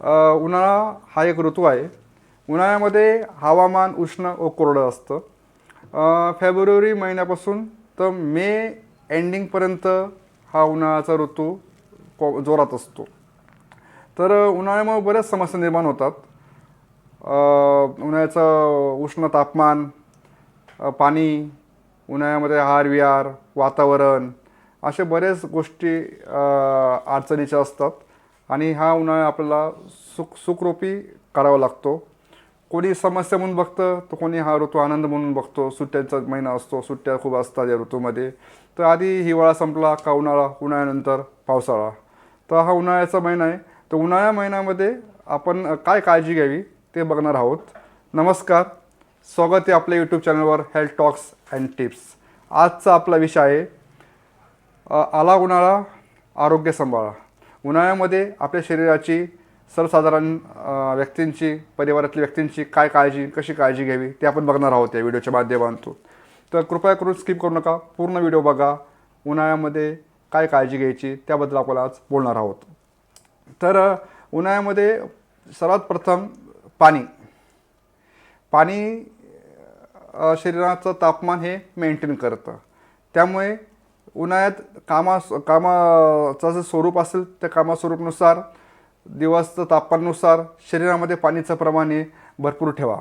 उन्हाळा हा एक ऋतू आहे. उन्हाळ्यामध्ये हवामान उष्ण व कोरडं असतं. फेब्रुवारी महिन्यापासून तर मे एंडिंगपर्यंत हा उन्हाळ्याचा ऋतू को जोरात असतो. तर उन्हाळ्यामुळे बऱ्याच समस्या निर्माण होतात. उन्हाळ्याचं उष्ण तापमान पाणी उन्हाळ्यामध्ये आहार विहार वातावरण अशा बऱ्याच गोष्टी अडचणीच्या असतात. आणि हा उन्हाळा आपल्याला सुख सुखरूपी करावा लागतो. कोणी समस्या म्हणून बघतं तर कोणी हा ऋतू आनंद म्हणून बघतो. सुट्ट्यांचा महिना असतो सुट्ट्या खूप असतात या ऋतूमध्ये. तर आधी हिवाळा संपला का उन्हाळा? उन्हाळ्यानंतर पावसाळा. तर हा उन्हाळ्याचा महिना आहे. तर उन्हाळ्या महिन्यामध्ये आपण काय काळजी घ्यावी ते बघणार आहोत. नमस्कार. स्वागत आहे आपल्या यूट्यूब चॅनलवर हेल्थ टॉक्स अँड टिप्स आजचा आपला विषय आहे आला उन्हाळा आरोग्य सांभाळा. उन्हाळ्यामध्ये आपल्या शरीराची सर्वसाधारण व्यक्तींची परिवारातल्या व्यक्तींची काय काळजी कशी काळजी घ्यावी ते आपण बघणार आहोत या व्हिडिओच्या माध्यमातून. तर कृपया करून स्किप करू नका पूर्ण व्हिडिओ बघा उन्हाळ्यामध्ये काय काळजी घ्यायची त्याबद्दल आपण आज बोलणार आहोत. तर उन्हाळ्यामध्ये सर्वात प्रथम पाणी. पाणी शरीराचं तापमान हे मेंटेन करतं. त्यामुळे उन्हाळ्यात कामा कामाचं जे स्वरूप असेल त्या कामास्वरूपनुसार दिवसचं तापमानानुसार शरीरामध्ये पाणीचं प्रमाण हे भरपूर ठेवा.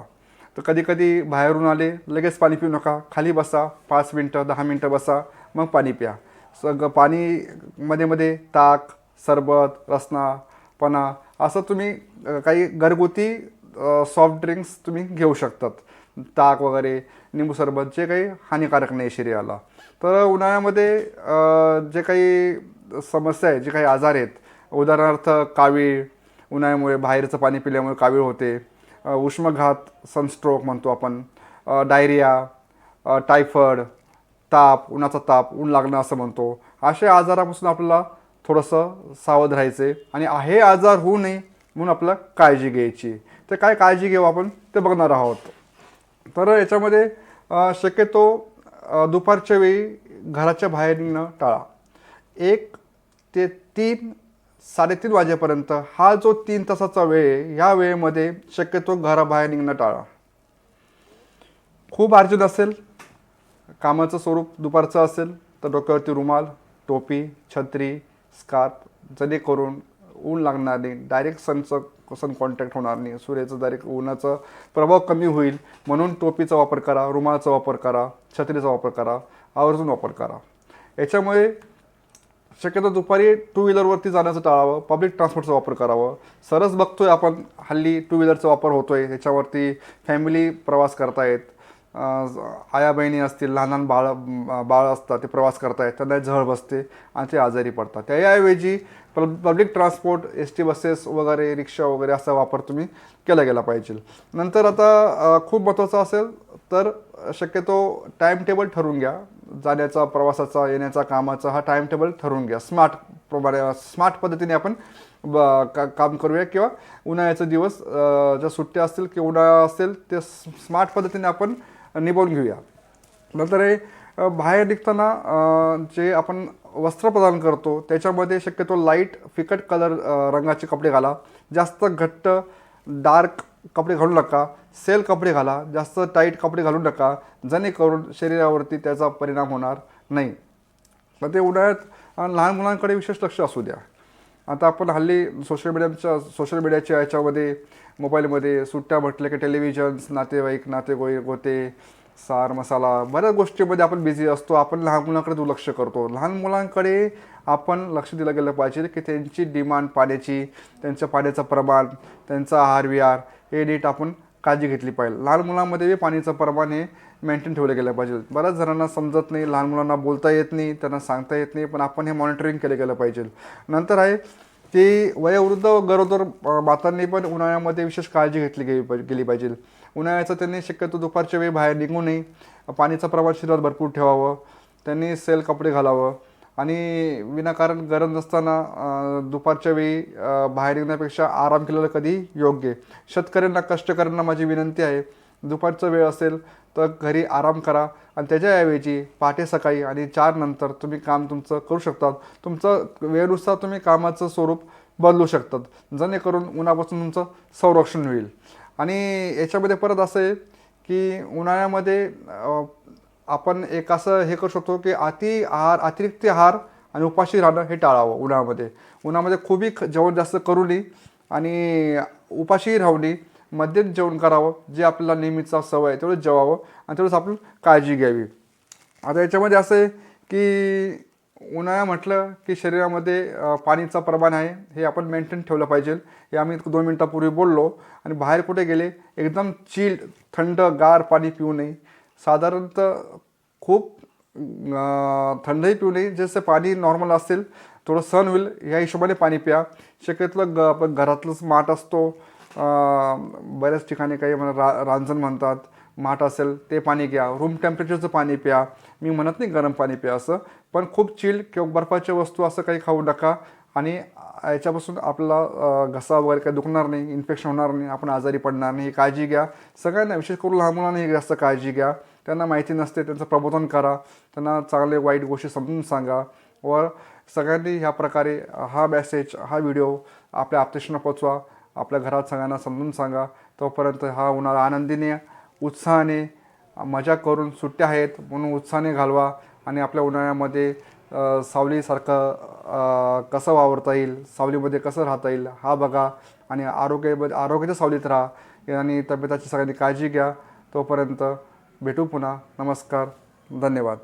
तर कधीकधी बाहेरून आले लगेच पाणी पिऊ नका. खाली बसा पाच मिनटं दहा मिनटं बसा मग पाणी प्या. सग पाणी मध्ये मध्ये ताक सरबत रसनापणा असं तुम्ही काही घरगुती सॉफ्ट ड्रिंक्स तुम्ही घेऊ शकतात. ताक वगैरे निंबू सरबत जे काही हानिकारक नाही शरीराला. तर उन्हाळ्यामध्ये जे काही समस्या आहे जे काही आजार आहेत उदाहरणार्थ कावीळ उन्हाळ्यामुळे बाहेरचं पाणी पिल्यामुळे कावीळ होते. उष्मघात सनस्ट्रोक म्हणतो आपण. डायरिया टायफॉइड ताप उन्हाचा ताप ऊन लागणं असं म्हणतो. अशा आजारापासून आपल्याला थोडंसं सावध राहायचं आणि हे आजार होऊ नये म्हणून आपल्याला काळजी घ्यायची. तर काय काळजी घेऊ आपण? ते बघणार आहोत. तर याच्यामध्ये शक्यतो दुपारच्या वेळी घराच्या बाहेर निघणं टाळा. एक ते तीन साडेतीन वाजेपर्यंत हा जो तीन तासाचा वेळ आहे ह्या वेळेमध्ये शक्यतो घराबाहेर निघणं टाळा. खूप अर्जंट असेल कामाचं स्वरूप दुपारचं असेल तर डोक्यावरती रुमाल टोपी छत्री स्कार्फ जेणेकरून ऊन लागणार नाही डायरेक्ट सनचं सन कॉन्टॅक्ट होणार नाही. सूर्याचं डायरेक्ट उन्हाचा प्रभाव कमी होईल. म्हणून टोपीचा वापर करा रुमालाचा वापर करा छत्रीचा वापर करा आवर्जून वापर करा. याच्यामुळे शक्यतो दुपारी टू व्हीलरवरती जाण्याचं टाळावं पब्लिक ट्रान्सपोर्टचा वापर करावं. सरस बघतोय आपण हल्ली टू व्हीलरचा वापर होतोय. याच्यावरती फॅमिली प्रवास करतायत. आया बहिणी असतील लहान लहान बाळ बाळ असतात ते प्रवास करतायत त्यांना झळ बसते आणि ते आजारी पडतात. त्याऐवजी public transport S T buses वगैरे रिक्षा वगैरे असा वापर तुम्ही केला गेला पाहिजे. नंतर आता खूप महत्त्वाचं असेल तर शक्यतो टाईम टेबल ठरवून घ्या. जाण्याचा प्रवासाचा येण्याचा कामाचा हा टाईम टेबल ठरवून घ्या. स्मार्ट प्रमाणे स्मार्ट पद्धतीने आपण ब- का काम करूया किंवा उन्हाळ्याचे दिवस ज्या सुट्ट्या असतील किंवा उन्हाळा असेल ते स्मार्ट पद्धतीने आपण निभावून घेऊया. नंतर हे बाहेर निघताना जे आपण वस्त्र प्रदान करतो त्याच्यामध्ये शक्यतो लाइट फिकट कलर रंगाचे कपडे घाला. जास्त घट्ट डार्क कपडे घालू नका. सेल कपडे घाला. जास्त टाईट कपडे घालू नका. जेणेकरून शरीरावरती त्याचा परिणाम होणार नाही. मग ते उन्हाळ्यात लहान मुलांकडे विशेष लक्ष असू द्या. आता आपण हल्ली सोशल मीडियाच्या सोशल मीडियाच्या याच्यामध्ये मोबाईलमध्ये सुट्ट्या म्हटल्या की टेलिव्हिजन्स नातेवाईक नातेगोईक होते सार मसाला बऱ्याच गोष्टीमध्ये आपण बिझी असतो. आपण लहान मुलांकडे दुर्लक्ष करतो. लहान मुलांकडे आपण लक्ष दिलं गेलं पाहिजे की त्यांची डिमांड पाण्याची त्यांच्या पाण्याचं प्रमाण त्यांचा आहार विहार हे नीट आपण काळजी घेतली पाहिजे. लहान मुलांमध्ये पाणीचं प्रमाण हे मेंटेन ठेवलं गेलं पाहिजे. बऱ्याच जणांना समजत नाही लहान मुलांना बोलता येत नाही त्यांना सांगता येत नाही पण आपण हे मॉनिटरिंग केलं गेलं पाहिजे. नंतर आहे की वयोवृद्ध व गरोदर मातांनी पण उन्हाळ्यामध्ये विशेष काळजी घेतली गेली पाहिजे गेली पाहिजे. उन्हाळ्याचं त्यांनी शक्यतो दुपारच्या वेळी बाहेर निघू नये. पाणीचं प्रमाण शरीरात भरपूर ठेवावं. त्यांनी सेल कपडे घालावं. आणि विनाकारण गरज नसताना दुपारच्या वेळी बाहेर निघण्यापेक्षा आराम केलेलं कधी योग्य. आहे शेतकऱ्यांना कष्टकऱ्यांना माझी विनंती आहे. दुपारचा वेळ असेल तर घरी आराम करा आणि त्याच्याऐवजी पहाटे सकाळी आणि चार नंतर तुम्ही काम तुमचं करू शकतात. तुमचं वेळेनुसार तुम्ही कामाचं स्वरूप बदलू शकतात. जेणेकरून उन्हापासून तुमचं संरक्षण होईल. आणि याच्यामध्ये परत असं आहे की उन्हाळ्यामध्ये आपण एक असं हे करू शकतो की अति आहार अतिरिक्त आहार आणि उपाशी राहणं हे टाळावं उन्हामध्ये. उन्हामध्ये खूपही जेवण जास्त करू नये आणि उपाशी राहू नये जेवण करावं जे आपल्याला नेहमीचा सवय आहे तेवढंच जेवावं आणि तेवढंच आपण काळजी घ्यावी. आता याच्यामध्ये असं आहे की उन्हाळा म्हटलं की शरीरामध्ये पाणीचं प्रमाण आहे हे आपण मेंटेन ठेवलं पाहिजे. हे आम्ही दोन मिनटापूर्वी बोललो आणि बाहेर कुठे गेले एकदम चिल्ड थंड गार पाणी पिऊ नये. साधारणतः खूप थंडही पिऊ नये जसं पाणी नॉर्मल असेल थोडं सण होईल या हिशोबाने पाणी प्या. शक्यतो ग आपण घरातलंच माठ असतो. बऱ्याच ठिकाणी काही म्हणा रा रांजण म्हणतात माठ असेल ते पाणी घ्या. रूम टेम्परेचरचं पाणी प्या. मी म्हणत नाही गरम पाणी प्या असं पण खूप चिल किंवा बर्फाच्या वस्तू असं काही खाऊ नका. आणि याच्यापासून आपला घसा वगैरे काही दुखणार नाही इन्फेक्शन होणार नाही आपण आजारी पडणार नाही काळजी घ्या. सगळ्यांना विशेष करून लहान मुलांना ही जास्त काळजी घ्या. त्यांना माहिती नसते त्यांचं प्रबोधन करा. त्यांना चांगले वाईट गोष्टी समजून सांगा. व सगळ्यांनी ह्या प्रकारे हा मेसेज हा व्हिडिओ आपल्या आपतेशांना पोचवा. आपल्या घरात सगळ्यांना समजून सांगा. तोपर्यंत हा उन्हाळा आनंदीने उत्साहाने मजा करून सुट्ट्या आहेत म्हणून उत्साहाने घालवा. आणि आपल्या उन्हाळ्यामध्ये सावलीसारखं कसं वावरता येईल सावलीमध्ये कसं राहता येईल हा बघा. आणि आरोग्य आरोग्याच्या सावलीत राहा. आणि तब्येताची सगळ्यांनी काळजी घ्या. तोपर्यंत भेटू पुन्हा. नमस्कार. धन्यवाद.